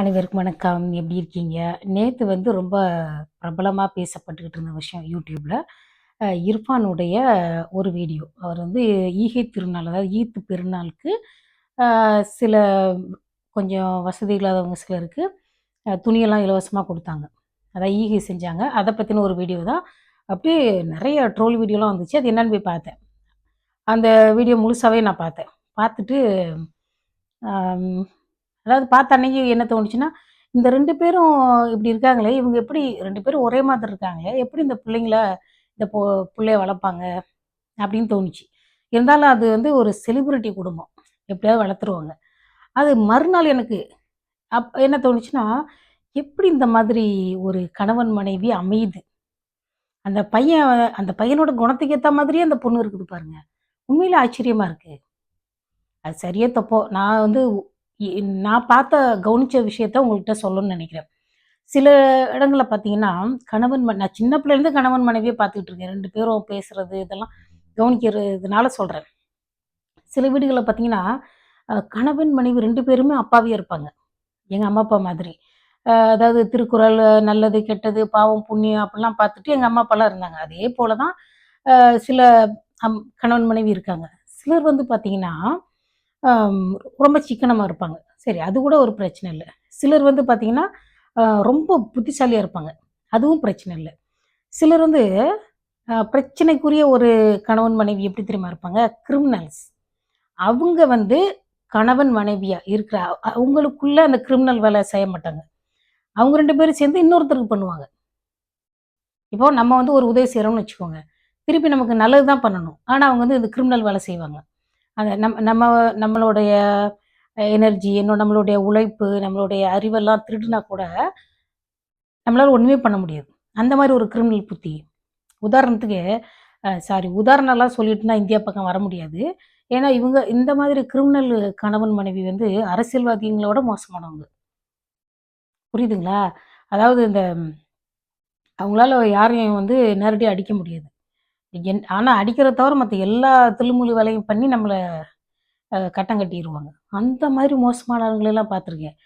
அனைவருக்கும் வணக்கம். எப்படி இருக்கீங்க? நேற்று வந்து ரொம்ப பிரபலமாக பேசப்பட்டுக்கிட்டு இருந்த விஷயம் யூடியூப்பில் இர்ஃபானுடைய ஒரு வீடியோ. அவர் வந்து ஈகை திருநாள், அதாவது ஈத் பெருநாளுக்கு சில கொஞ்சம் வசதி இல்லாதவங்க சிலருக்கு துணியெல்லாம் இலவசமாக கொடுத்தாங்க அதான் ஈகை செஞ்சாங்க. அதை பற்றின ஒரு வீடியோ தான். அப்படியே நிறைய ட்ரோல் வீடியோலாம் வந்துச்சு. அது என்னன்னு போய் பார்த்தேன். அந்த வீடியோ முழுசாவே நான் பார்த்தேன். பார்த்துட்டு அதாவது பார்த்த அன்னைக்கு என்ன தோணுச்சுன்னா, இந்த ரெண்டு பேரும் இப்படி இருக்காங்களே, இவங்க எப்படி ரெண்டு பேரும் ஒரே மாதிரி இருக்காங்களே, எப்படி இந்த பிள்ளைங்கள இந்த பொ பிள்ளைய வளர்ப்பாங்க? அப்படின்னு தோணுச்சு. இருந்தாலும் அது வந்து ஒரு செலிப்ரிட்டி குடும்பம். எப்படியாவது வளர்த்துருவாங்க. அது மறுநாள் எனக்கு அப் என்ன தோணுச்சுன்னா, எப்படி இந்த மாதிரி ஒரு கணவன் மனைவி அமையுது? அந்த பையன் அந்த பையனோட குணத்துக்கு ஏற்ற மாதிரியே அந்த பொண்ணு இருக்குது பாருங்க. உண்மையில ஆச்சரியமா இருக்கு. அது சரியே தப்போ, நான் வந்து நான் பார்த்த கவனித்த விஷயத்த உங்கள்கிட்ட சொல்லணும்னு நினைக்கிறேன் சில இடங்களில் பார்த்தீங்கன்னா, கணவன் ம நான் சின்ன பிள்ளைலேருந்து கணவன் மனைவியை பார்த்துக்கிட்டு இருக்கேன். ரெண்டு பேரும் பேசுகிறது இதெல்லாம் கவனிக்கிறதுனால சொல்கிறேன் சில வீடுகளில் பார்த்தீங்கன்னா, கணவன் மனைவி ரெண்டு பேருமே அப்பாவே இருப்பாங்க. எங்கள் அம்மா, அப்பா மாதிரி. அதாவது திருக்குறள், நல்லது, கெட்டது, பாவம், புண்ணியம் அப்படிலாம் பார்த்துட்டு எங்கள் அம்மா, அப்பாலாம் இருந்தாங்க. அதே போல தான் சில அம் கணவன் மனைவி இருக்காங்க. சிலர் வந்து பார்த்தீங்கன்னா, ரொம்ப சிக்கனமாக இருப்பாங்க. சரி அது கூட ஒரு பிரச்சனை இல்லை சிலர் வந்து பார்த்தீங்கன்னா, ரொம்ப புத்திசாலியாக இருப்பாங்க. அதுவும் பிரச்சனை இல்லை சிலர் வந்து பிரச்சனைக்குரிய ஒரு கணவன் மனைவி எப்படி தெரியுமா இருப்பாங்க? கிரிமினல்ஸ். அவங்க வந்து கணவன் மனைவியாக இருக்கிற அவங்களுக்குள்ளே அவங்களுக்குள்ள அந்த கிரிமினல் வேலை செய்ய மாட்டாங்க. அவங்க ரெண்டு பேரும் சேர்ந்து இன்னொருத்தருக்கு பண்ணுவாங்க. இப்போ நம்ம வந்து ஒரு உதவி செய்கிறோம்னு வச்சுக்கோங்க. திருப்பி நமக்கு நல்லது தான் பண்ணணும். ஆனால் அவங்க வந்து இந்த கிரிமினல் வேலை செய்வாங்க. அந்த நம் நம்ம நம்மளுடைய எனர்ஜி, இன்னும் நம்மளுடைய உழைப்பு, நம்மளுடைய அறிவெல்லாம் திருடுனா கூட நம்மளால் ஒன்றுமே பண்ண முடியாது. அந்த மாதிரி ஒரு கிரிமினல் புத்தி. உதாரணத்துக்கு சாரி உதாரணம்லாம் சொல்லிட்டுனா இந்தியா பக்கம் வர முடியாது. ஏன்னா இவங்க இந்த மாதிரி கிரிமினல் கணவன் மனைவி வந்து அரசியல்வாதிங்களோட மோசமானவங்க. புரியுதுங்களா? அதாவது இந்த அவங்களால யாரையும் வந்து நேரடியாக அடிக்க முடியாது. என் ஆனால் அடிக்கிறத தவிர மற்ற எல்லா தில்லுமுல்லு வேலையும் பண்ணி நம்மளை கட்டம் கட்டிருவாங்க. அந்த மாதிரி மோசமானவங்களெல்லாம் பார்த்துருக்கேன்.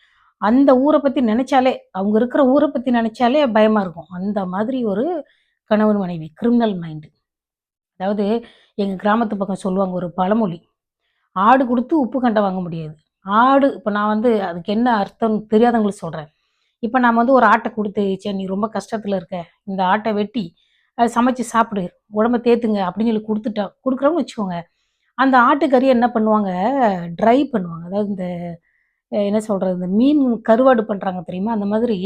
அந்த ஊரை பற்றி நினச்சாலே அவங்க இருக்கிற ஊரை பற்றி நினச்சாலே பயமாக இருக்கும். அந்த மாதிரி ஒரு கணவன் மனைவி. கிரிமினல் மைண்டு அதாவது எங்கள் கிராமத்து பக்கம் சொல்லுவாங்க ஒரு பழமொழி. ஆடு கொடுத்து உப்பு கண்டை வாங்க முடியாது. ஆடு இப்போ நான் வந்து அதுக்கு என்ன அர்த்தம்னு தெரியாதவங்களுக்கு சொல்கிறேன் இப்போ நாம் வந்து ஒரு ஆட்டை கொடுத்து "சரி நீ ரொம்ப கஷ்டத்தில் இருக்க. இந்த ஆட்டை வெட்டி அதை சமைச்சு சாப்பிடு. உடம்ப தேத்துங்க." அப்படின்னு சொல்லி கொடுத்துட்டா கொடுக்குறோம்னு வச்சுக்கோங்க. அந்த ஆட்டுக்கறிய என்ன பண்ணுவாங்க, ட்ரை பண்ணுவாங்க. அதாவது இந்த என்ன சொல்கிறது இந்த மீன் கருவாடு பண்ணுறாங்க தெரியுமா? அந்த மாதிரி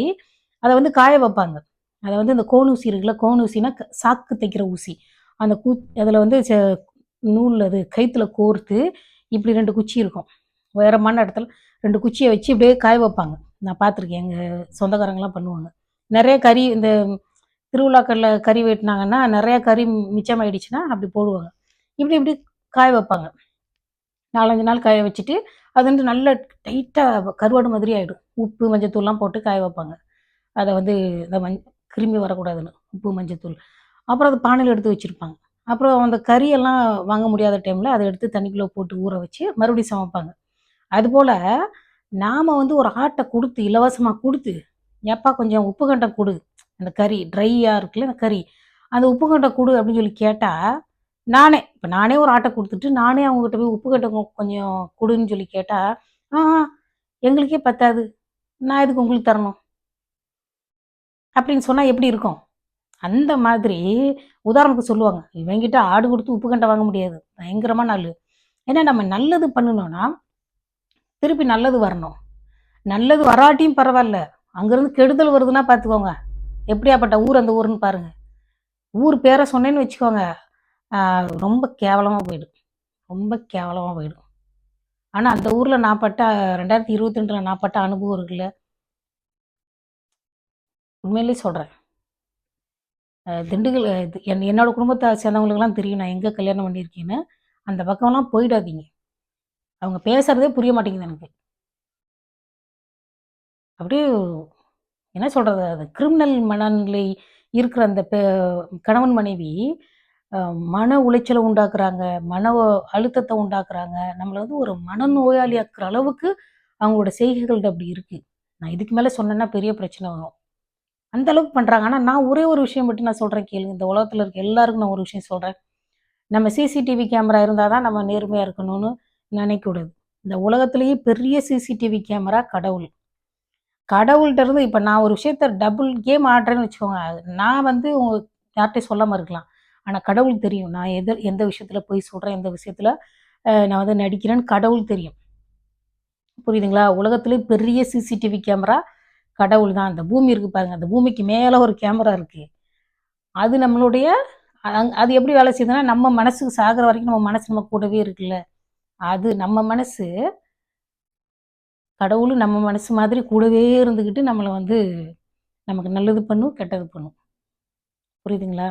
அதை வந்து காய வைப்பாங்க. அதை வந்து இந்த கோன் ஊசி இருக்குல்ல, கோன் ஊசினா சாக்கு தைக்கிற ஊசி. அந்த கூ அதில் வந்து ச நூல் அது கைத்தில் கோர்த்து, இப்படி ரெண்டு குச்சி இருக்கும். உயரமான இடத்துல ரெண்டு குச்சியை வச்சு இப்படியே காய வைப்பாங்க. நான் பார்த்துருக்கேன். எங்கள் சொந்தக்காரங்களாம் பண்ணுவாங்க. நிறைய கறி இந்த திருவிழாக்களில் கறி வெட்டினாங்கன்னா நிறையா கறி மிச்சமாயிடுச்சுன்னா, அப்படி போடுவாங்க. இப்படி இப்படி காய வைப்பாங்க. 4, 5 நாள் காய வச்சுட்டு, அது வந்து நல்ல டைட்டாக கருவாடு மாதிரி ஆகிடும் உப்பு, மஞ்சத்தூள்லாம் போட்டு காய வைப்பாங்க. அதை வந்து இந்த மஞ் கிருமி வரக்கூடாதுன்னு. உப்பு, மஞ்சத்தூள். அப்புறம் அது பானையில் எடுத்து வச்சுருப்பாங்க அப்புறம் அந்த கறியெல்லாம் வாங்க முடியாத டைமில் அதை எடுத்து தண்ணிக்குள்ளே போட்டு ஊற வச்சு, மறுபடியும் சமைப்பாங்க. அதுபோல் நாம் வந்து ஒரு ஆட்டை கொடுத்து இலவசமாக கொடுத்து எப்பா கொஞ்சம் உப்பு கண்டம் கொடு அந்த கறி ட்ரையாக இருக்குல்ல அந்த கறி. அந்த உப்பு கண்டம் கொடு அப்படின்னு சொல்லி கேட்டால் நானே இப்போ நானே ஒரு ஆட்டை கொடுத்துட்டு நானே அவங்ககிட்ட போய் உப்பு கண்டம் கொஞ்சம் கொடுன்னு சொல்லி கேட்டால் ஆ எங்களுக்கே பத்தாது. நான் இதுக்கு உங்களுக்கு தரணும்?" அப்படின்னு சொன்னால் எப்படி இருக்கும்? அந்த மாதிரி உதாரணத்துக்கு சொல்லுவாங்க. இவங்கிட்ட ஆடு கொடுத்து உப்பு கண்டை வாங்க முடியாது. பயங்கரமான நாள் ஏன்னா நம்ம நல்லது பண்ணணும்னா, திருப்பி நல்லது வரணும். நல்லது வராட்டியும் பரவாயில்ல அங்கேருந்து கெடுதல் வருதுன்னா பார்த்துக்கோங்க. எப்படியாப்பட்ட ஊர் அந்த ஊருன்னு பாருங்க. ஊர் பேரை சொன்னேன்னு வச்சுக்கோங்க, ரொம்ப கேவலமாக போயிடும். ரொம்ப கேவலமாக போயிடும். ஆனால் அந்த ஊரில் நான் பட்ட 2022ல நான் பட்ட அனுபவம் இருக்குல்ல. உண்மையிலேயே சொல்கிறேன் திண்டுக்கல் இது என் என்னோட குடும்பத்தை சேர்ந்தவங்களுக்கெல்லாம் தெரியும் நான் எங்கே கல்யாணம் பண்ணியிருக்கேன்னு. அந்த பக்கம்லாம் போயிடாதீங்க. அவங்க பேசுகிறதே புரிய மாட்டேங்குது எனக்கு. அப்படியே என்ன சொல்கிறது அது கிரிமினல் மனநிலை இருக்கிற அந்த பெ கணவன் மனைவி மன உளைச்சலை உண்டாக்குறாங்க. மன அழுத்தத்தை உண்டாக்குறாங்க. நம்மளை வந்து ஒரு மனநோயாளி ஆக்குற அளவுக்கு அவங்களோட செய்கைகள் அப்படி இருக்குது நான் இதுக்கு மேலே சொன்னேன்னா பெரிய பிரச்சனை வரும். அந்த அளவுக்கு பண்ணுறாங்க ஆனால் நான் ஒரே ஒரு விஷயம் மட்டும் நான் சொல்கிறேன் கேளுங்க. இந்த உலகத்தில் இருக்க எல்லாருக்கும் நான் ஒரு விஷயம் சொல்கிறேன் நம்ம சிசிடிவி கேமரா இருந்தால் தான் நம்ம நேர்மையாக இருக்கணும்னு நினைக்கக்கூடாது இந்த உலகத்திலேயே பெரிய சிசிடிவி கேமரா கடவுள். கடவுள்கிட்ட இருந்து இப்போ நான் ஒரு விஷயத்த டபுள் கேம் ஆடுறேன்னு வச்சுக்கோங்க. நான் வந்து உங்க யார்கிட்டையும் சொல்லாமல் இருக்கலாம். ஆனால் கடவுள் தெரியும். நான் எது எந்த விஷயத்தில் போய் சொல்கிறேன் எந்த விஷயத்தில் நான் வந்து நடிக்கிறேன்னு கடவுள் தெரியும். புரியுதுங்களா? உலகத்துலேயே பெரிய சிசிடிவி கேமரா கடவுள் தான். அந்த பூமி இருக்குது பாருங்கள் அந்த பூமிக்கு மேலே ஒரு கேமரா இருக்குது அது நம்மளுடைய அங்- அது எப்படி வேலை செய்யுதுன்னா நம்ம மனசுக்கு சாகிற வரைக்கும் நம்ம மனசு நம்ம கூடவே இருக்குல்ல. அது நம்ம மனசு கடவுளும் நம்ம மனசு மாதிரி கூடவே இருந்துக்கிட்டு நம்மளை வந்து நமக்கு நல்லது பண்ணும் கெட்டது பண்ணும். புரியுதுங்களா?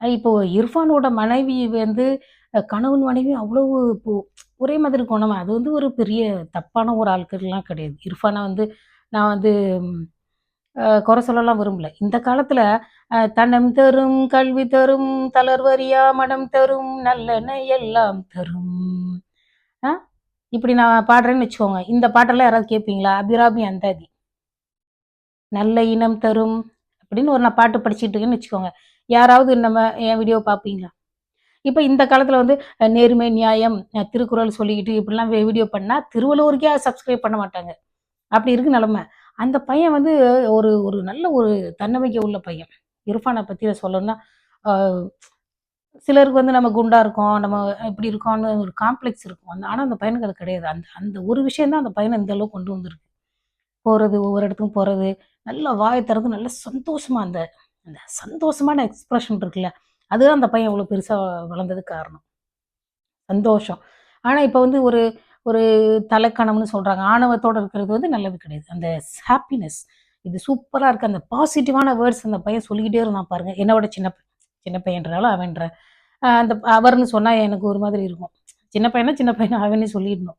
இப்போது இப்போ இர்ஃபானோட மனைவி வந்து கணவன் மனைவி அவ்வளவு இப்போ ஒரே மாதிரி குணமா அது வந்து ஒரு பெரிய தப்பான ஒரு ஆட்கள்லாம் கிடையாது. இர்ஃபானை வந்து நான் வந்து குறை சொல்லலாம் விரும்பல. இந்த காலத்துல தனம் தரும் கல்வி தரும் தளர்வரியா மனம் தரும் நல்லெண்ணெய் எல்லாம் தரும். ஆ? இப்படி நான் பாடுறேன்னு வச்சுக்கோங்க. இந்த பாட்டெல்லாம் யாராவது கேட்பீங்களா அபிராமி அந்தாதி. நல்ல இனம் தரும் அப்படின்னு ஒரு நான் பாட்டு படிச்சுட்டு இருக்கேன்னு வச்சுக்கோங்க. யாராவது நம்ம என் வீடியோ பார்ப்பீங்களா? இப்போ இந்த காலத்தில் வந்து நேர்மை நியாயம் திருக்குறள் சொல்லிக்கிட்டு இப்படிலாம் வீடியோ பண்ணால் திருவள்ளுவருக்கே சப்ஸ்கிரைப் பண்ண மாட்டாங்க. அப்படி இருக்கு நிலமை. அந்த பையன் வந்து ஒரு ஒரு நல்ல ஒரு தன்னம்பிக்கை உள்ள பையன். இர்ஃபானை பற்றி சொல்லணும்னா ஆஹ், சிலருக்கு வந்து நம்ம குண்டா இருக்கோம் நம்ம இப்படி இருக்கோம்னு ஒரு காம்ப்ளெக்ஸ் இருக்கும். அந்த ஆனால் அந்த பையனுக்கு அது கிடையாது. அந்த அந்த ஒரு விஷயந்தான் அந்த பையனை இந்த அளவுக்கு கொண்டு வந்திருக்கு. போகிறது ஒவ்வொரு இடத்துக்கும் போகிறது நல்லா வாயை திறந்து நல்ல சந்தோஷமாக அந்த அந்த சந்தோஷமான எக்ஸ்ப்ரெஷன் இருக்குல்ல அதுதான் அந்த பையன் இவ்வளோ பெருசாக வளர்ந்ததுக்கு காரணம். சந்தோஷம். ஆனால் இப்போ வந்து ஒரு ஒரு தலைக்கணம்னு சொல்கிறாங்க ஆணவத்தோடு இருக்கிறது வந்து நல்லது கிடையாது. அந்த ஹாப்பினஸ் இது சூப்பராக இருக்குது அந்த பாசிட்டிவான வேர்ட்ஸ் அந்த பையன் சொல்லிக்கிட்டே இருந்தான் பாருங்கள் என்னோட சின்ன பையன் சின்ன பையன்றாலும் அவன்ற. அந்த அவர்னு சொன்னால் எனக்கு ஒரு மாதிரி இருக்கும். சின்ன பையனா சின்ன பையனா அவனே சொல்லிடணும்.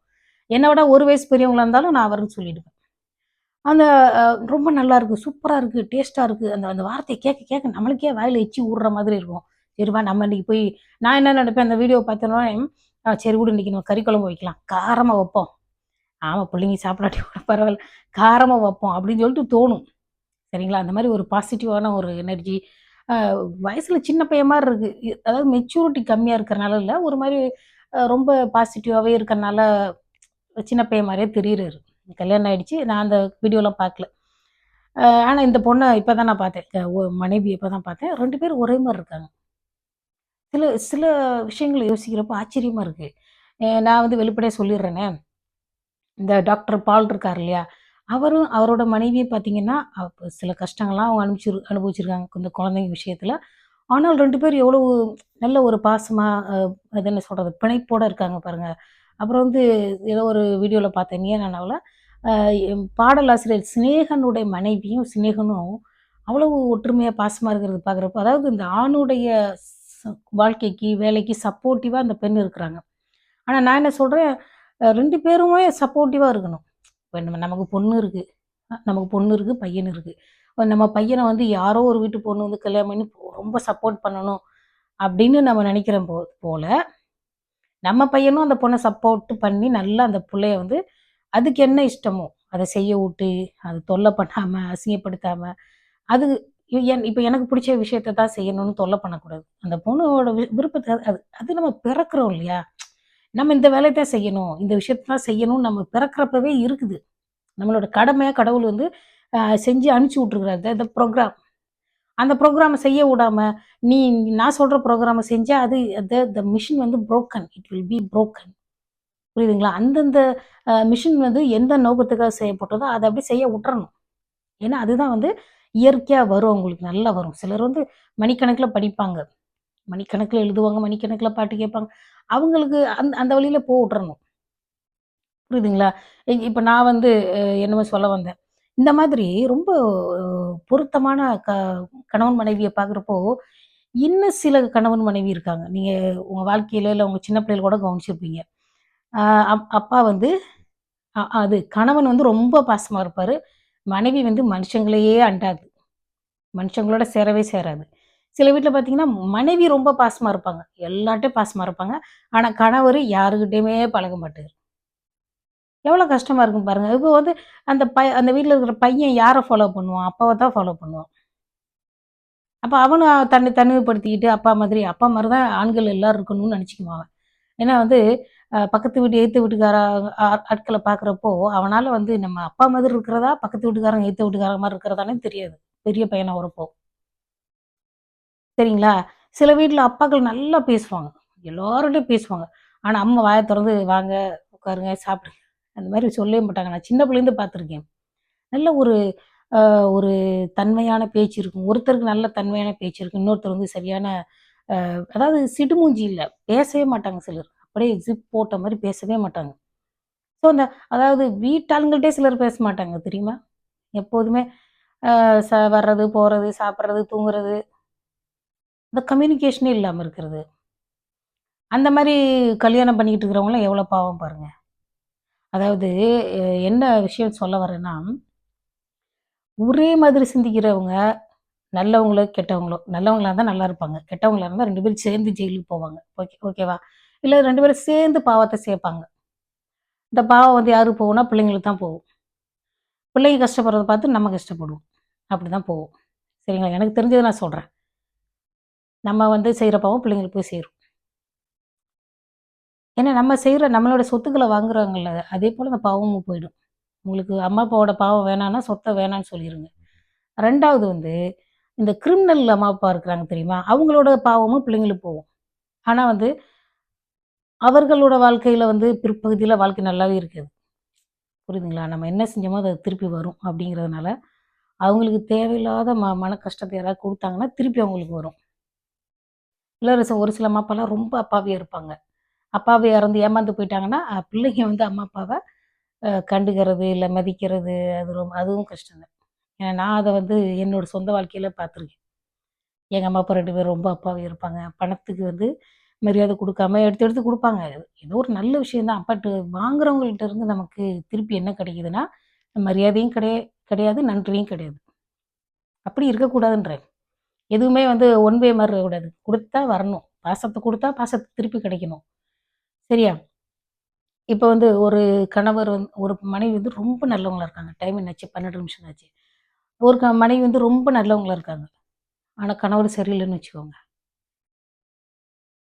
என்னை விட ஒரு வயசு பெரியவங்களா இருந்தாலும் நான் அவர்னு சொல்லிடுவேன். அந்த ரொம்ப நல்லா இருக்கு சூப்பராக இருக்கு டேஸ்ட்டாக இருக்கு. அந்த அந்த வார்த்தையை கேட்க கேட்க நம்மளுக்கே வாயில் எச்சி ஊடுற மாதிரி இருக்கும். சரிவா நம்ம இன்னைக்கு போய் நான் என்ன நினைப்பேன் அந்த வீடியோ பார்த்தோன்னே சரி கூட இன்னைக்கு நம்ம கறி குழம்பு வைக்கலாம். காரமாக வைப்போம். ஆமாம் பிள்ளைங்க சாப்பிடாட்டி கூட பரவாயில்ல. காரமாக வைப்போம் அப்படின்னு சொல்லிட்டு தோணும். சரிங்களா? அந்த மாதிரி ஒரு பாசிட்டிவான ஒரு எனர்ஜி வயசில் சின்ன பையன் மாதிரி இருக்கு. அதாவது மெச்சூரிட்டி கம்மியாக இருக்கிறனால இல்லை ஒரு மாதிரி ரொம்ப பாசிட்டிவாகவே இருக்கிறனால சின்ன பையன் மாதிரியே தெரியுறாரு. கல்யாணம் ஆகிடுச்சு நான் அந்த வீடியோலாம் பார்க்கல ஆனால் இந்த பொண்ணை இப்போ தான் நான் பார்த்தேன். மனைவி இப்போ தான் பார்த்தேன். ரெண்டு பேரும் ஒரே மாதிரி இருக்காங்க. சில சில விஷயங்கள் யோசிக்கிறப்ப ஆச்சரியமாக இருக்குது நான் வந்து வெளிப்படையாக சொல்லிடுறேனே. இந்த டாக்டர் பால் இருக்கார் இல்லையா? அவரும் அவரோட மனைவியும் பார்த்தீங்கன்னா சில கஷ்டங்கள்லாம் அவங்க அனுப்பிச்சு அனுபவிச்சிருக்காங்க இந்த குழந்தைங்க விஷயத்தில். ஆனால் ரெண்டு பேரும் எவ்வளோ நல்ல ஒரு பாசமாக அது என்ன சொல்கிறது பிணைப்போடு இருக்காங்க பாருங்கள் அப்புறம் வந்து ஏதோ ஒரு வீடியோவில் பார்த்தேன் நீ நானாவில் பாடலாசிரியர் சிநேகனுடைய மனைவியும் சிநேகனும் அவ்வளவு ஒற்றுமையாக பாசமாக இருக்கிறது பார்க்குறப்போ அதாவது இந்த ஆணுடைய வாழ்க்கைக்கு வேலைக்கு சப்போர்ட்டிவாக அந்த பெண் இருக்கிறாங்க. ஆனால் நான் என்ன சொல்கிறேன் ரெண்டு பேருமே சப்போர்ட்டிவாக இருக்கணும். இப்போ நம்ம நமக்கு பொண்ணு இருக்குது நமக்கு பொண்ணு இருக்குது பையன் இருக்குது நம்ம பையனை வந்து யாரோ ஒரு வீட்டு பொண்ணு வந்து கல்யாணம் பண்ணி ரொம்ப சப்போர்ட் பண்ணணும் அப்படின்னு நம்ம நினைக்கிற போ போல் நம்ம பையனும் அந்த பொண்ணை சப்போர்ட் பண்ணி நல்லா அந்த பிள்ளைய வந்து அதுக்கு என்ன இஷ்டமோ அதை செய்ய விட்டு அது தொல்லை பண்ணாமல் அசிங்கப்படுத்தாமல் அது இப்போ எனக்கு பிடிச்ச விஷயத்த தான் செய்யணும்னு தொல்லை பண்ணக்கூடாது. அந்த பொண்ணோட வி- விருப்பத்தை அது- அது அது நம்ம பிறக்கிறோம் இல்லையா? நம்ம இந்த வேலையை தான் செய்யணும் இந்த விஷயத்தை தான் செய்யணும்னு நம்ம பிறக்கிறப்பவே இருக்குது. நம்மளோட கடமையாக கடவுள் வந்து செஞ்சு அனுப்பிச்சி விட்ருக்குறாரு இந்த ப்ரோக்ராம் அந்த ப்ரோக்ராமை செய்ய விடாமல் நீ நான் சொல்கிற ப்ரோக்ராமை செஞ்சால் அது த த மிஷின் வந்து broken it will be broken புரியுதுங்களா? அந்தந்த மிஷின் வந்து எந்த நோக்கத்துக்காக செய்யப்பட்டதோ அதை அப்படியே செய்ய விட்டுறணும். ஏன்னா அதுதான் வந்து இயற்கையாக வரும் அவங்களுக்கு. நல்லா வரும். சிலர் வந்து மணிக்கணக்கில் படிப்பாங்க. மணிக்கணக்கில் எழுதுவாங்க மணிக்கணக்கில் பாட்டு கேட்பாங்க. அவங்களுக்கு அந்த அந்த வழியில் போக விட்டுறணும். புரியுதுங்களா? இப்போ நான் வந்து என்னமோ சொல்ல வந்தேன். இந்த மாதிரி ரொம்ப பொருத்தமான க கணவன் மனைவியை பார்க்குறப்போ இன்னும் சில கணவன் மனைவி இருக்காங்க. நீங்கள் உங்கள் வாழ்க்கையில இல்லை உங்கள் சின்ன பிள்ளைகள் கூட கவனிச்சிருப்பீங்க. அப்- அப்பா வந்து அது கணவன் வந்து ரொம்ப பாசமாக இருப்பார். மனைவி வந்து மனுஷங்களையே அண்டாது. மனுஷங்களோட சேரவே சேராது. சில வீட்டில் பார்த்தீங்கன்னா மனைவி ரொம்ப பாசமாக இருப்பாங்க. எல்லார்ட்டையும் பாசமாக இருப்பாங்க. ஆனால் கணவர் யாருக்கிட்டேயுமே பழக மாட்டார். எவ்வளோ கஷ்டமா இருக்கும் பாருங்கள் இப்போ வந்து அந்த பை அந்த வீட்டில் இருக்கிற பையன் யாரை ஃபாலோ பண்ணுவான்? அப்பாவை தான் ஃபாலோ பண்ணுவான். அப்போ அவனும் தன்னை தனிமைப்படுத்திக்கிட்டு, அப்பா மாதிரி அப்பா மாதிரி தான் ஆண்கள் எல்லோரும் இருக்கணும்னு நெனச்சுக்குவான் ஏன்னா வந்து பக்கத்து வீட்டு, எதித்த வீட்டுக்கார ஆ பார்க்குறப்போ, அவனால் வந்து நம்ம அப்பா மாதிரி இருக்கிறதா, பக்கத்து வீட்டுக்காரங்க, எய்த்து வீட்டுக்காரங்க மாதிரி இருக்கிறதானே தெரியாது. பெரிய பையனாக வரப்போ. சரிங்களா? சில வீட்டில் அப்பாக்கள் நல்லா பேசுவாங்க. எல்லோருடையும் பேசுவாங்க. ஆனால் அம்மா வாயை திறந்து வாங்க, உட்காருங்க, சாப்பிடுங்க. அந்த மாதிரி சொல்லவே மாட்டாங்க. நான் சின்ன பிள்ளைலேருந்து பார்த்துருக்கேன். நல்ல ஒரு ஒரு தன்மையான பேச்சு இருக்கும். ஒருத்தருக்கு நல்ல தன்மையான பேச்சு இருக்கும். இன்னொருத்தர் வந்து சரியான அதாவது சிடுமூஞ்சி இல்லை பேசவே மாட்டாங்க சிலர். அப்படியே ஜிப் போட்ட மாதிரி பேசவே மாட்டாங்க. ஸோ அந்த அதாவது வீட்டாளுங்கள்ட்டயே சிலர் பேச மாட்டாங்க தெரியுமா? எப்போதுமே ச வர்றது, போகிறது சாப்பிட்றது தூங்குறது. இந்த கம்யூனிகேஷனே இல்லாமல் இருக்கிறது. அந்த மாதிரி கல்யாணம் பண்ணிக்கிட்டு இருக்கிறவங்களாம் எவ்வளோ பாவம் பாருங்கள் அதாவது என்ன விஷயம் சொல்ல வரேன்னா, ஒரே மாதிரி சிந்திக்கிறவங்க, நல்லவங்களோ, கெட்டவங்களோ, நல்லவங்களா இருந்தால் நல்லா இருப்பாங்க. கெட்டவங்களா இருந்தால் ரெண்டு பேரும் சேர்ந்து ஜெயிலுக்கு போவாங்க. ஓகே ஓகேவா? இல்லை ரெண்டு பேரும் சேர்ந்து பாவத்தை சேர்ப்பாங்க. இந்த பாவம் வந்து யாருக்கு போகும்னா, பிள்ளைங்களுக்கு தான் போகும். பிள்ளைங்க கஷ்டப்படுறத பார்த்து நம்ம கஷ்டப்படுவோம். அப்படி தான் போவோம் சரிங்களா? எனக்கு தெரிஞ்சதை நான் சொல்கிறேன் நம்ம வந்து செய்கிற பாவம் பிள்ளைங்களுக்கு போய் சேரும். ஏன்னா நம்ம செய்கிற நம்மளோட சொத்துக்களை வாங்குறாங்கல்ல, அதே போல் அந்த பாவமும் போயிடும். உங்களுக்கு அம்மா, அப்பாவோட பாவம் வேணான்னா, சொத்தை வேணான்னு சொல்லிடுங்க ரெண்டாவது வந்து, இந்த கிரிமினல் அம்மா, அப்பா இருக்கிறாங்க தெரியுமா? அவங்களோட பாவமும் பிள்ளைங்களுக்கு போகும். ஆனால் வந்து, அவர்களோட வாழ்க்கையில் வந்து பிற்பகுதியில் வாழ்க்கை நல்லாவே இருக்காது. புரியுதுங்களா? நம்ம என்ன செஞ்சோமோ அது திருப்பி வரும் அப்படிங்கிறதுனால, அவங்களுக்கு தேவையில்லாத ம மன கஷ்டத்தை யாராவது கொடுத்தாங்கன்னா திருப்பி அவங்களுக்கு வரும். இல்லை ஒரு சில ஒரு அம்மா, அப்பாலாம் ரொம்ப அப்பாவியாக இருப்பாங்க. அப்பாவை இறந்து ஏமாந்து போயிட்டாங்கன்னா, பிள்ளைங்க வந்து அம்மா, அப்பாவை கண்டுக்கிறது, இல்லை மதிக்கிறது, அது ரொம்ப அதுவும் கஷ்டம்தான் ஏன்னா நான் அதை வந்து என்னோட சொந்த வாழ்க்கையில் பார்த்துருக்கேன். எங்கள் அம்மா, அப்பா ரெண்டு பேரும் ரொம்ப அப்பாவியா இருப்பாங்க. பணத்துக்கு வந்து மரியாதை கொடுக்காம எடுத்து எடுத்து கொடுப்பாங்க ஏதோ ஒரு நல்ல விஷயந்தான் பட் வாங்குறவங்கள்ட்ட இருந்து நமக்கு திருப்பி என்ன கிடைக்குதுன்னா, மரியாதையும் கிடையா கிடையாது, நன்றியும் கிடையாது. அப்படி இருக்கக்கூடாதுன்றேன். எதுவுமே வந்து ஒன் வே மாரி இருக்கக்கூடாது. கொடுத்தா வரணும். பாசத்தை கொடுத்தா பாசத்தை திருப்பி கிடைக்கணும். சரியா? இப்போ வந்து ஒரு கணவர் வந்து ஒரு மனைவி வந்து ரொம்ப நல்லவங்களா இருக்காங்க. டைம் என்னாச்சு? 12 நிமிஷம் ஆச்சு. ஒரு க மனைவி வந்து ரொம்ப நல்லவங்களா இருக்காங்க. ஆனால் கணவர் சரியில்லைன்னு வச்சுக்கோங்க.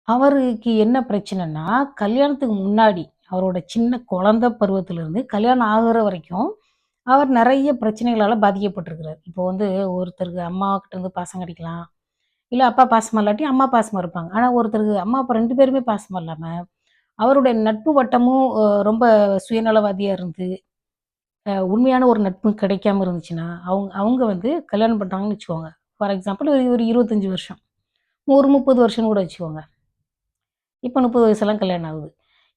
அவருக்கு என்ன பிரச்சனைன்னா, கல்யாணத்துக்கு முன்னாடி அவரோட சின்ன குழந்தை பருவத்திலிருந்து கல்யாணம் ஆகிற வரைக்கும், அவர் நிறைய பிரச்சனைகளால் பாதிக்கப்பட்டிருக்கிறார். இப்போ வந்து ஒருத்தருக்கு அம்மாக்கிட்ட இருந்து பாசம் கிடைக்கலாம். இல்லை அப்பா பாசமாக இல்லாட்டி, அம்மா பாசமாக இருப்பாங்க. ஆனால் ஒருத்தருக்கு அம்மா, அப்பா ரெண்டு பேருமே பாசமாக இல்லாமல் அவருடைய நட்பு வட்டமும் ரொம்ப சுயநலவாதியாக இருந்து, உண்மையான ஒரு நட்பு கிடைக்காம இருந்துச்சுன்னா, அவங்க அவங்க வந்து கல்யாணம் பண்ணுறாங்கன்னு வச்சுக்கோங்க. ஃபார் எக்ஸாம்பிள் ஒரு 25 வருஷம். ஒரு 30 வருஷம்னு கூட வச்சுக்கோங்க. இப்போ முப்பது வயசுலாம் கல்யாணம் ஆகுது.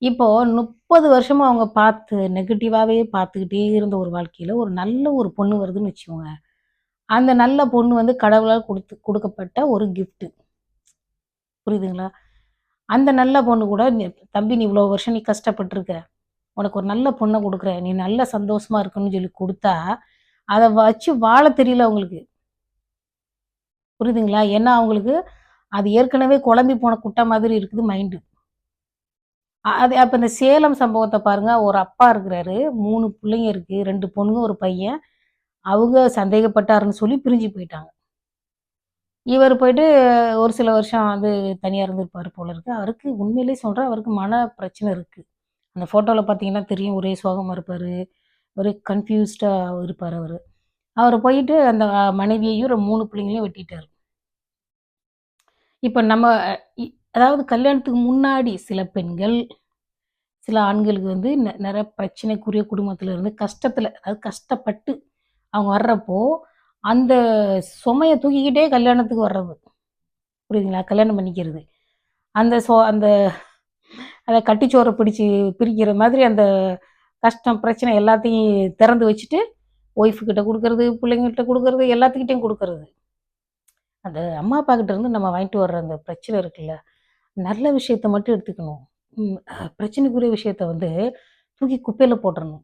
இப்போது முப்பது வருஷமும் அவங்க பார்த்து நெகட்டிவாகவே பார்த்துக்கிட்டே இருந்த ஒரு வாழ்க்கையில் ஒரு நல்ல ஒரு பொண்ணு வருதுன்னு வச்சுக்கோங்க. அந்த நல்ல பொண்ணு வந்து கடவுளால் கொடுத்து கொடுக்கப்பட்ட ஒரு கிஃப்ட்டு புரியுதுங்களா? அந்த நல்ல பொண்ணு கூட "நீ தம்பி நீ இவ்வளோ வருஷம் நீ கஷ்டப்பட்டுருக்க. உனக்கு ஒரு நல்ல பொண்ணை கொடுக்குற நீ நல்லா சந்தோஷமா இருக்கணும்னு" சொல்லி கொடுத்தா அதை வச்சு வாழ தெரியல அவங்களுக்கு. புரியுதுங்களா? ஏன்னா அவங்களுக்கு அது ஏற்கனவே குழம்பி போன குட்டை மாதிரி இருக்குது மைண்டு. அது அப்போ இந்த சேலம் சம்பவத்தை பாருங்க. ஒரு அப்பா இருக்கிறாரு. மூணு பிள்ளைங்க இருக்குது ரெண்டு பொண்ணுங்க, ஒரு பையன். அவங்க சந்தேகப்பட்டாருன்னு சொல்லி பிரிஞ்சு போயிட்டாங்க. இவர் போயிட்டு ஒரு சில வருஷம் வந்து தனியாக இருந்திருப்பார் போல இருக்கு. அவருக்கு உண்மையிலேயே சொல்கிறேன் அவருக்கு மன பிரச்சனை இருக்குது அந்த ஃபோட்டோவில் பார்த்தீங்கன்னா தெரியும். ஒரே சோகமாக இருப்பார் ஒரே கன்ஃபியூஸ்டாக இருப்பார் அவர் அவர் போயிட்டு அந்த மனைவியையும் மூணு பிள்ளைங்களையும் வெட்டிட்டார் இப்போ நம்ம இ அதாவது கல்யாணத்துக்கு முன்னாடி சில பெண்கள், சில ஆண்களுக்கு வந்து நெ பிரச்சனைக்குரிய குடும்பத்தில் இருந்து கஷ்டத்தில் அதாவது கஷ்டப்பட்டு அவங்க வர்றப்போ, அந்த சுமையை தூக்கிக்கிட்டே கல்யாணத்துக்கு வர்றது. புரியுதுங்களா? கல்யாணம் பண்ணிக்கிறது. அந்த சோ அந்த அதை கட்டிச்சோரை பிடிச்சு பிரிக்கிற மாதிரி அந்த கஷ்டம், பிரச்சனை எல்லாத்தையும் திறந்து வச்சுட்டு, ஒய்ஃப் கொடுக்கறது பிள்ளைங்கள்கிட்ட கொடுக்கறது எல்லாத்துக்கிட்டையும் கொடுக்கறது அந்த அம்மா, அப்பா கிட்ட இருந்து நம்ம வாங்கிட்டு வர்ற அந்த பிரச்சனை இருக்குல்ல, நல்ல விஷயத்த மட்டும் எடுத்துக்கணும். பிரச்சனைக்குரிய விஷயத்த வந்து தூக்கி குப்பையில் போட்டுடணும்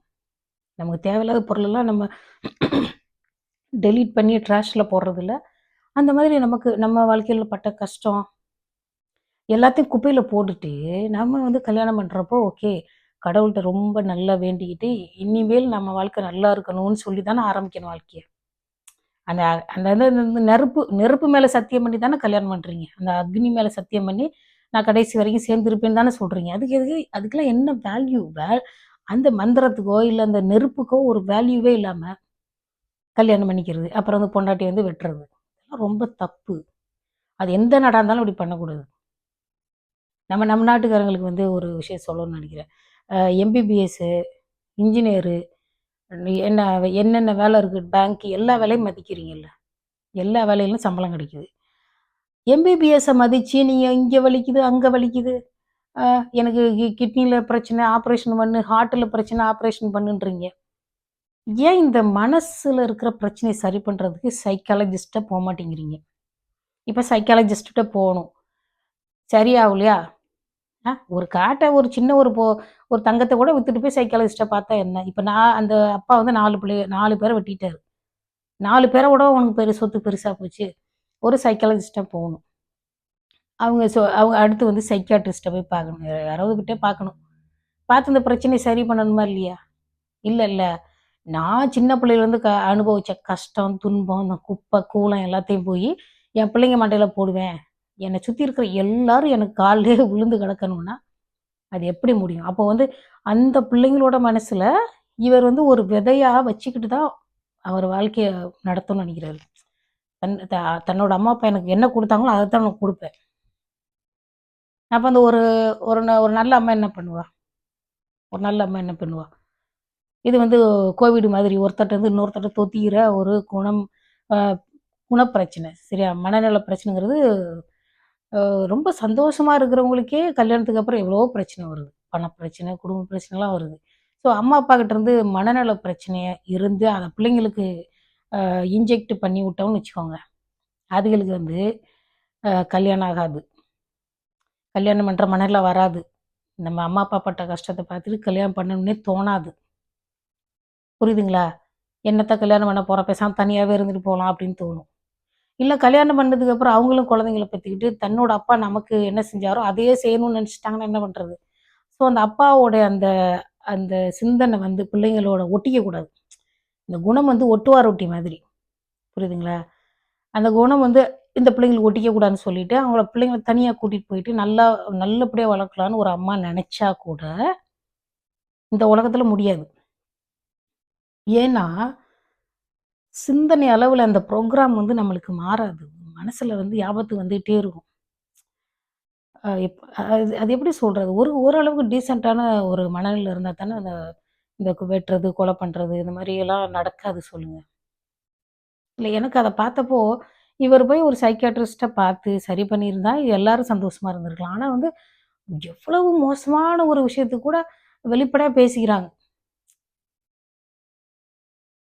நமக்கு தேவையில்லாத பொருளெல்லாம் நம்ம டெலீட் பண்ணி ட்ராஷில் போடுறதில்ல. அந்த மாதிரி நமக்கு நம்ம வாழ்க்கையில் பட்ட கஷ்டம் எல்லாத்தையும் குப்பையில் போட்டுட்டு, நம்ம வந்து கல்யாணம் பண்ணுறப்போ ஓகே. கடவுள்கிட்ட ரொம்ப நல்லா வேண்டிக்கிட்டு இனிமேல் நம்ம வாழ்க்கை நல்லா இருக்கணும்னு சொல்லி தானே ஆரம்பிக்கணும் வாழ்க்கையை அந்த அந்த அந்த அந்த நெருப்பு நெருப்பு மேலே சத்தியம் பண்ணி தானே கல்யாணம் பண்ணுறீங்க அந்த அக்னி மேலே சத்தியம் பண்ணி நான் கடைசி வரைக்கும் சேர்ந்துருப்பேன்னு தானே சொல்கிறீங்க அதுக்கு எதுக்கு அதுக்கெல்லாம் என்ன வேல்யூ வே அந்த மந்திரத்துக்கோ இல்லை அந்த நெருப்புக்கோ ஒரு வேல்யூவே இல்லாமல் கல்யாணம் பண்ணிக்கிறது அப்புறம் வந்து பொண்டாட்டி வந்து வெட்டுறது. இதெல்லாம் ரொம்ப தப்பு. அது எந்த நாடாக இருந்தாலும் அப்படி பண்ணக்கூடாது. நம்ம நம்ம நாட்டுக்காரங்களுக்கு வந்து ஒரு விஷயம் சொல்லணும்னு நினைக்கிறேன். எம்பிபிஎஸ்ஸு இன்ஜினியரு என்ன என்னென்ன வேலை இருக்குது பேங்க்கு எல்லா வேலையும் மதிக்கிறீங்கல்ல. எல்லா வேலையிலும் சம்பளம் கிடைக்குது. எம்பிபிஎஸ்ஸை மதித்து நீங்கள் இங்கே வலிக்குது அங்கே வலிக்குது. எனக்கு கிட்னியில் பிரச்சனை ஆப்ரேஷன் பண்ணு ஹார்ட்டில் பிரச்சனை ஆப்ரேஷன் பண்ணுன்றீங்க. ஏன் இந்த மனசில் இருக்கிற பிரச்சனையை சரி பண்ணுறதுக்கு சைக்காலஜிஸ்ட்டை போக மாட்டேங்கிறீங்க? இப்போ சைக்காலஜிஸ்ட்டை போகணும். சரியாகலையா? ஆ ஒரு காட்டை ஒரு சின்ன ஒரு போ ஒரு தங்கத்தை கூட வித்துட்டு போய் சைக்காலஜிஸ்ட்டை பார்த்தா என்ன? இப்போ நான் அந்த அப்பா வந்து நாலு பிள்ளை நாலு பேரை வெட்டிட்டாரு. நாலு பேரை கூட உனக்கு பெரு சொத்து பெருசாக போச்சு. ஒரு சைக்காலஜிஸ்ட்டை போகணும். அவங்க சொ அவங்க அடுத்து வந்து சைக்காட்ரிஸ்ட்டை போய் பார்க்கணும். யாராவது கிட்டே பார்க்கணும். பார்த்து இந்த பிரச்சனையை சரி பண்ணணுமா இல்லையா? இல்லை இல்லை. நான் சின்ன பிள்ளையிலேருந்து க அனுபவித்த கஷ்டம் துன்பம் இந்த குப்பை கூலம் எல்லாத்தையும் போய் என் பிள்ளைங்க மண்டையில் போடுவேன். என்னை சுற்றி இருக்கிற எல்லாரும் எனக்கு காலிலே விழுந்து கிடக்கணும்னா அது எப்படி முடியும்? அப்போ வந்து அந்த பிள்ளைங்களோட மனசில் இவர் வந்து ஒரு விதையாக வச்சுக்கிட்டு தான் அவர் வாழ்க்கையை நடத்தணும்னு நினைக்கிறாரு. தன் த- தன்னோட அம்மா அப்பா எனக்கு என்ன கொடுத்தாங்களோ அதை தான் நான் கொடுப்பேன். அப்போ அந்த ஒரு ஒரு ந- ஒரு நல்ல அம்மா என்ன பண்ணுவா? ஒரு நல்ல அம்மா என்ன பண்ணுவா? இது வந்து கோவிட் மாதிரி ஒருத்தட்ட இருந்து இன்னொருத்தட்ட தொத்திக்கிற ஒரு குணம் குணப்பிரச்சனை சரியா? மனநல பிரச்சனைங்கிறது ரொம்ப சந்தோஷமாக இருக்கிறவங்களுக்கே கல்யாணத்துக்கு அப்புறம் எவ்வளோ பிரச்சனை வருது. பண பிரச்சனை குடும்ப பிரச்சனைலாம் வருது. ஸோ அம்மா அப்பா இருந்து மனநல பிரச்சனையை இருந்து அதை பிள்ளைங்களுக்கு இன்ஜெக்ட் பண்ணி விட்டோம்னு வச்சுக்கோங்க. அதுகளுக்கு வந்து கல்யாணம் ஆகாது. கல்யாணம் பண்ணுற மனநிலை வராது. நம்ம அம்மா அப்பா பட்ட கஷ்டத்தை பார்த்துட்டு கல்யாணம் பண்ணணும்னே தோணாது. புரியுதுங்களா? என்னத்தை கல்யாணம் பண்ண போகிற பேசாமல் தனியாகவே இருந்துட்டு போகலாம் அப்படின்னு தோணும். இல்லை கல்யாணம் பண்ணதுக்கப்புறம் அவங்களும் குழந்தைங்கள பற்றிக்கிட்டு தன்னோட அப்பா நமக்கு என்ன செஞ்சாரோ அதையே செய்யணும்னு நினச்சிட்டாங்கன்னா என்ன பண்ணுறது ஸோ அந்த அப்பாவோட அந்த அந்த சிந்தனை வந்து பிள்ளைங்களோட ஒட்டிக்கக்கூடாது இந்த குணம் வந்து ஒட்டுவார் ஒட்டி மாதிரி. புரியுதுங்களா? அந்த குணம் வந்து இந்த பிள்ளைங்களுக்கு ஒட்டிக்க கூடாதுன்னு சொல்லிட்டு அவங்கள பிள்ளைங்களை தனியாக கூட்டிகிட்டு போயிட்டு நல்லா நல்லபடியாக வளர்க்கலான்னு ஒரு அம்மா நினச்சா கூட இந்த உலகத்தில் முடியாது. ஏன்னா சிந்தனை அளவில் அந்த ப்ரோக்ராம் வந்து நம்மளுக்கு மாறாது. மனசில் வந்து ஆபத்து வந்துகிட்டே இருக்கும். அஹ் அது அது எப்படி சொல்கிறது ஒரு ஓரளவுக்கு டீசெண்டான ஒரு மனநிலை இருந்தால் தானே அந்த இந்த வெட்டுறது கொலை பண்ணுறது இந்த மாதிரி எல்லாம் நடக்காது சொல்லுங்க. இல்லை எனக்கு அதை பார்த்தப்போ இவர் போய் ஒரு சைக்காட்ரிஸ்ட்டை பார்த்து சரி பண்ணியிருந்தா எல்லாரும் சந்தோஷமா இருந்திருக்கலாம். ஆனால் வந்து எவ்வளவு மோசமான ஒரு விஷயத்துக்கு கூட வெளிப்படையாக பேசிக்கிறாங்க.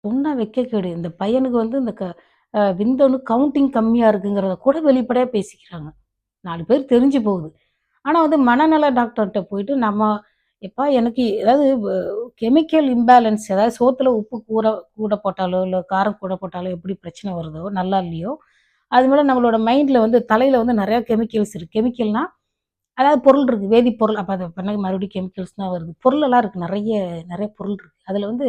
சொன்னா வைக்கக்கேடு இந்த பையனுக்கு வந்து இந்த க விந்தணு கவுண்டிங் கம்மியாக இருக்குங்கிறத கூட வெளிப்படையாக பேசிக்கிறாங்க. நாலு பேர் தெரிஞ்சு போகுது. ஆனால் வந்து மனநல டாக்டர்கிட்ட போயிட்டு நம்ம எப்பா எனக்கு ஏதாவது கெமிக்கல் இம்பேலன்ஸ் ஏதாவது சோத்தில் உப்பு கூற கூட போட்டாலோ இல்லை காரம் கூட போட்டாலோ எப்படி பிரச்சனை வருதோ நல்லா இல்லையோ அது மேலே நம்மளோட மைண்டில் வந்து தலையில் வந்து நிறையா கெமிக்கல்ஸ் இருக்குது கெமிக்கல்னால் அதாவது பொருள் இருக்குது வேதிப்பொருள் அப்போ அதை பண்ண மறுபடியும் கெமிக்கல்ஸ் தான் வருது. பொருளெல்லாம் இருக்குது நிறைய நிறைய பொருள் இருக்குது அதில் வந்து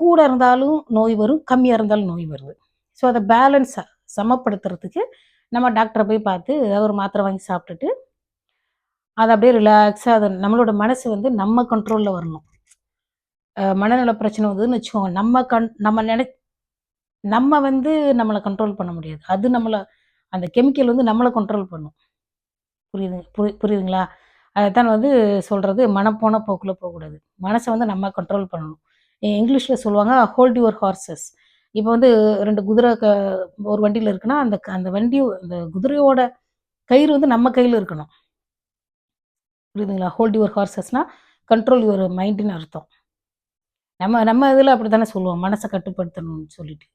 கூட இருந்தாலும் நோய் வரும் கம்மியாக இருந்தாலும் நோய் வருது. ஸோ அதை பேலன்ஸ் சமப்படுத்துறதுக்கு நம்ம டாக்டரை போய் பார்த்து ஏதாவது ஒரு மாத்திரை வாங்கி சாப்பிட்டுட்டு அதை அப்படியே ரிலாக்ஸாக அதை நம்மளோட மனசு வந்து நம்ம கண்ட்ரோலில் வரணும். மனநல பிரச்சனை வந்ததுன்னு வச்சுக்கோங்க நம்ம கண் நம்ம நினை நம்ம வந்து நம்மளை கண்ட்ரோல் பண்ண முடியாது. அது நம்மளை அந்த கெமிக்கல் வந்து நம்மளை கண்ட்ரோல் பண்ணும். புரியுது புரி புரியுதுங்களா? அதைத்தான் வந்து சொல்கிறது மனம் போன போக்கில் போகக்கூடாது. மனசை வந்து நம்ம கண்ட்ரோல் பண்ணணும். இங்கிலீஷில் சொல்லுவாங்க ஹோல்ட் யுவர் ஹார்சஸ் இப்போ வந்து ரெண்டு குதிரை க ஒரு வண்டியில் இருக்குன்னா அந்த க- அந்த வண்டி அந்த குதிரையோட கயிறு வந்து நம்ம கையில் இருக்கணும். புரியுதுங்களா? ஹோல்ட் யுவர் ஹார்சஸ்னால் கண்ட்ரோல் யுவர் மைண்டுன்னு அர்த்தம். நம்ம நம்ம இதில் அப்படி தானே சொல்லுவோம் மனசை கட்டுப்படுத்தணும்னு சொல்லிட்டு.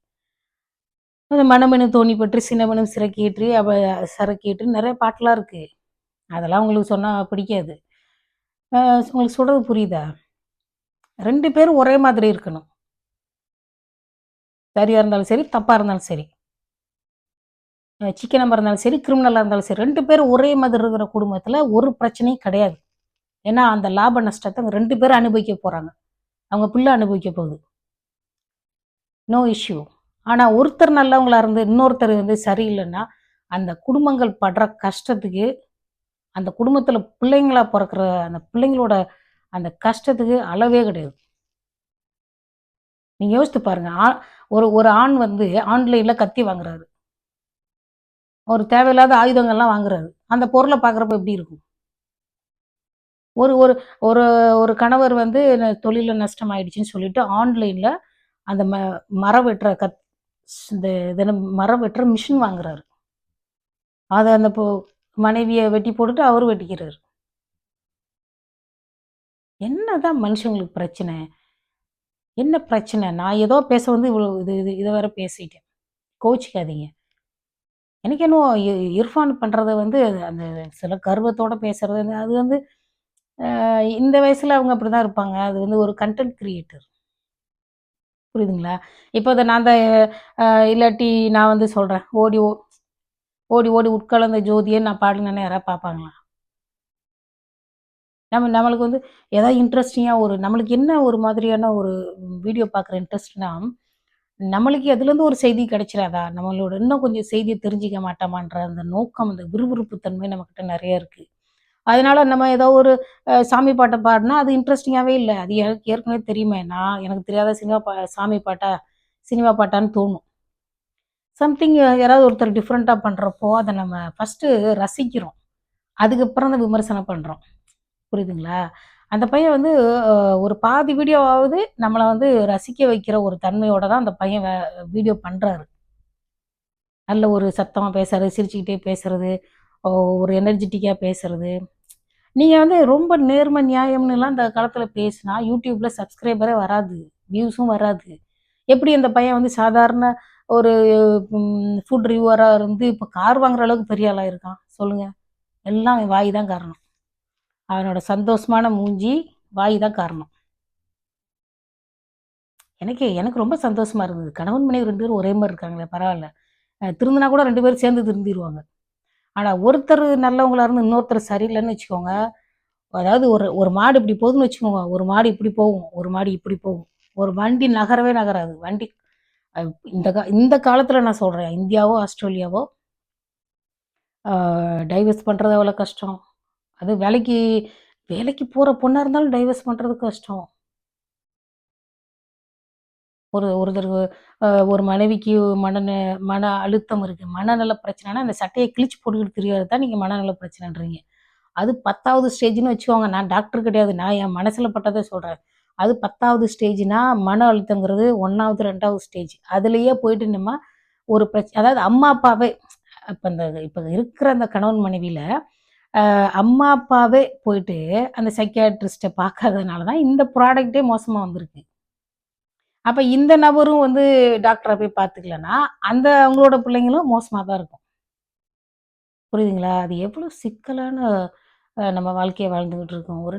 அந்த மனமெனும் தோணி பற்றி சினமெனும் சிறக்கேற்றி அவ சரக்கேற்று நிறைய பாட்டெலாம் இருக்குது அதெல்லாம் உங்களுக்கு சொன்னால் பிடிக்காது. உங்களுக்கு சொல்கிறது புரியுதா? ரெண்டு பேரும் ஒரே மாதிரி இருக்கணும். சரியாக இருந்தாலும் சரி தப்பாக இருந்தாலும் சரி. சிக்கனமாக இருந்தாலும் சரி கிரிமினலாக இருந்தாலும் சரி ரெண்டு பேரும் ஒரே மாதிரி இருக்கிற குடும்பத்தில் ஒரு பிரச்சனையும் கிடையாது. ஏன்னா அந்த லாப நஷ்டத்தை அவங்க ரெண்டு பேரும் அனுபவிக்க போகிறாங்க அவங்க பிள்ளை அனுபவிக்க போகுது. நோ இஷ்யூ ஆனால் ஒருத்தர் நல்லவங்களா இருந்து இன்னொருத்தர் வந்து சரியில்லைன்னா அந்த குடும்பங்கள் படுற கஷ்டத்துக்கு அந்த குடும்பத்தில் பிள்ளைங்களா பிறக்கிற அந்த பிள்ளைங்களோட அந்த கஷ்டத்துக்கு அளவே கிடையாது. நீங்கள் யோசித்து பாருங்க. ஆ- ஒரு ஒரு ஆண் வந்து ஆன்லைனில் கத்தி வாங்குறாரு. ஒரு தேவையில்லாத ஆயுதங்கள்லாம் வாங்குறாரு. அந்த பொருளை பார்க்குறப்ப எப்படி இருக்கும்? ஒரு ஒரு ஒரு ஒரு கணவர் வந்து தொழிலில் நஷ்டம் ஆயிடுச்சுன்னு சொல்லிட்டு ஆன்லைனில் அந்த ம மரம் வெட்டுற கத் இந்த தினம் மரம் வெட்டுற மிஷின் வாங்குறாரு. அதை அந்த பொ மனைவியை வெட்டி போட்டுட்டு அவரும் வெட்டிக்கிறாரு. என்னதான் மனுஷங்களுக்கு பிரச்சனை? என்ன பிரச்சனை? நான் ஏதோ பேச வந்து இவ்வளோ இது இது இதை வேற பேசிட்டேன். கோச்சிக்காதீங்க எனக்கு என்னவோ இ- இர்ஃபான் பண்ணுறதை வந்து அந்த சில கர்வத்தோடு பேசுறது அது வந்து இந்த வயசில் அவங்க அப்படி தான் இருப்பாங்க. அது வந்து ஒரு கண்டென்ட் கிரியேட்டர் புரியுதுங்களா? இப்போ அதை நான் அந்த இல்லாட்டி நான் வந்து சொல்கிறேன் ஓடி ஓ ஓடி ஓடி உட்கலந்த ஜோதியை நான் பாடுங்கன்னு யாராவது பார்ப்பாங்களா? நம்ம நம்மளுக்கு வந்து ஏதாவது இன்ட்ரெஸ்டிங்காக ஒரு நம்மளுக்கு என்ன ஒரு மாதிரியான ஒரு வீடியோ பார்க்குற இன்ட்ரெஸ்ட்னா நம்மளுக்கு அதுலேருந்து ஒரு செய்தி கிடைச்சிடாதா நம்மளோட இன்னும் கொஞ்சம் செய்தியை தெரிஞ்சிக்க மாட்டோமான்ற அந்த நோக்கம் அந்த விறுவிறுப்பு தன்மை நம்மக்கிட்ட நிறைய இருக்குது அதனால நம்ம ஏதோ ஒரு சாமி பாட்டை பாடினா அது இன்ட்ரெஸ்டிங்காகவே இல்லை. அது எனக்கு ஏற்கனவே தெரியுமே. நான் எனக்கு தெரியாத சினிமா பா சாமி பாட்டா சினிமா பாட்டான்னு தோணும். சம்திங் யாராவது ஒருத்தர் டிஃப்ரெண்ட்டாக பண்ணுறப்போ அதை நம்ம ஃபஸ்ட்டு ரசிக்கிறோம். அதுக்கப்புறம் தான் விமர்சனம் பண்ணுறோம் புரியுதுங்களா? அந்த பையன் வந்து ஒரு பாதி வீடியோவாவது நம்மளை வந்து ரசிக்க வைக்கிற ஒரு தன்மையோட தான் அந்த பையன் வீடியோ பண்ணுறாரு நல்ல ஒரு சத்தமாக பேசுறது சிரிச்சுக்கிட்டே பேசுறது ஒரு எனர்ஜெட்டிக்காக பேசுறது. நீங்கள் வந்து ரொம்ப நேர்மை நியாயம்னுலாம் அந்த காலத்தில் பேசினா யூடியூப்பில் சப்ஸ்கிரைபரே வராது வியூஸும் வராது. எப்படி அந்த பையன் வந்து சாதாரண ஒரு ஃபுட் ரிவ்யூவராக இருந்து இப்போ கார் வாங்குற அளவுக்கு பெரிய ஆளாக இருக்கான்? சொல்லுங்கள் எல்லாம் வாய் தான் காரணம். அவனோட சந்தோஷமான மூஞ்சி வாய் தான் காரணம். எனக்கு எனக்கு ரொம்ப சந்தோஷமா இருந்தது. கணவன் மனைவி ரெண்டு பேரும் ஒரே மாதிரி இருக்காங்களே பரவாயில்ல. திருந்தினா கூட ரெண்டு பேரும் சேர்ந்து திருந்திடுவாங்க ஆனால் ஒருத்தர் நல்லவங்களா இருந்து இன்னொருத்தர் சரியில்லைன்னு வச்சுக்கோங்க. அதாவது ஒரு ஒரு மாடு இப்படி போகுதுன்னு வச்சுக்கோங்க. ஒரு மாடு இப்படி போகும் ஒரு மாடு இப்படி போகும். ஒரு வண்டி நகரவே நகராது. வண்டி இந்த கா இந்த காலத்தில் நான் சொல்கிறேன் இந்தியாவோ ஆஸ்திரேலியாவோ டைவர்ஸ் பண்ணுறது எவ்வளோ கஷ்டம். அது வேலைக்கு வேலைக்கு போகிற பொண்ணாக இருந்தாலும் டைவர்ஸ் பண்ணுறது கஷ்டம். ஒரு ஒருத்தர் ஒரு மனைவிக்கு மன மன அழுத்தம் இருக்குது மனநல பிரச்சனைனா அந்த சட்டையை கிழிச்சு போட்டுக்கிட்டு தெரியாது தான் நீங்கள் மனநல பிரச்சனைன்றீங்க. அது பத்தாவது ஸ்டேஜ்னு வச்சுக்கோங்க. நான் டாக்டர் கிடையாது. நான் என் மனசில் பட்டதை சொல்கிறேன் அது பத்தாவது ஸ்டேஜ்னா மன அழுத்தங்கிறது ஒன்றாவது ரெண்டாவது ஸ்டேஜ் அதுலேயே போயிட்டு நம்ம ஒரு பிரச்சனை அதாவது அம்மா அப்பாவே இப்போ இந்த இப்போ இருக்கிற அந்த கணவன் மனைவியில் அம்மா அப்பாவே போயிட்டு அந்த சைக்கியாட்ரிஸ்ட்டை பார்க்காததுனால தான் இந்த ப்ராடக்ட்டே மோசமாக வந்திருக்கு. அப்போ இந்த நபரும் வந்து டாக்டரை போய் பார்த்துக்கலன்னா அந்த அவங்களோட பிள்ளைங்களும் மோசமாக தான் இருக்கும். புரியுதுங்களா? அது எவ்வளோ சிக்கலான நம்ம வாழ்க்கையை வாழ்ந்துக்கிட்டு இருக்கோம். ஒரு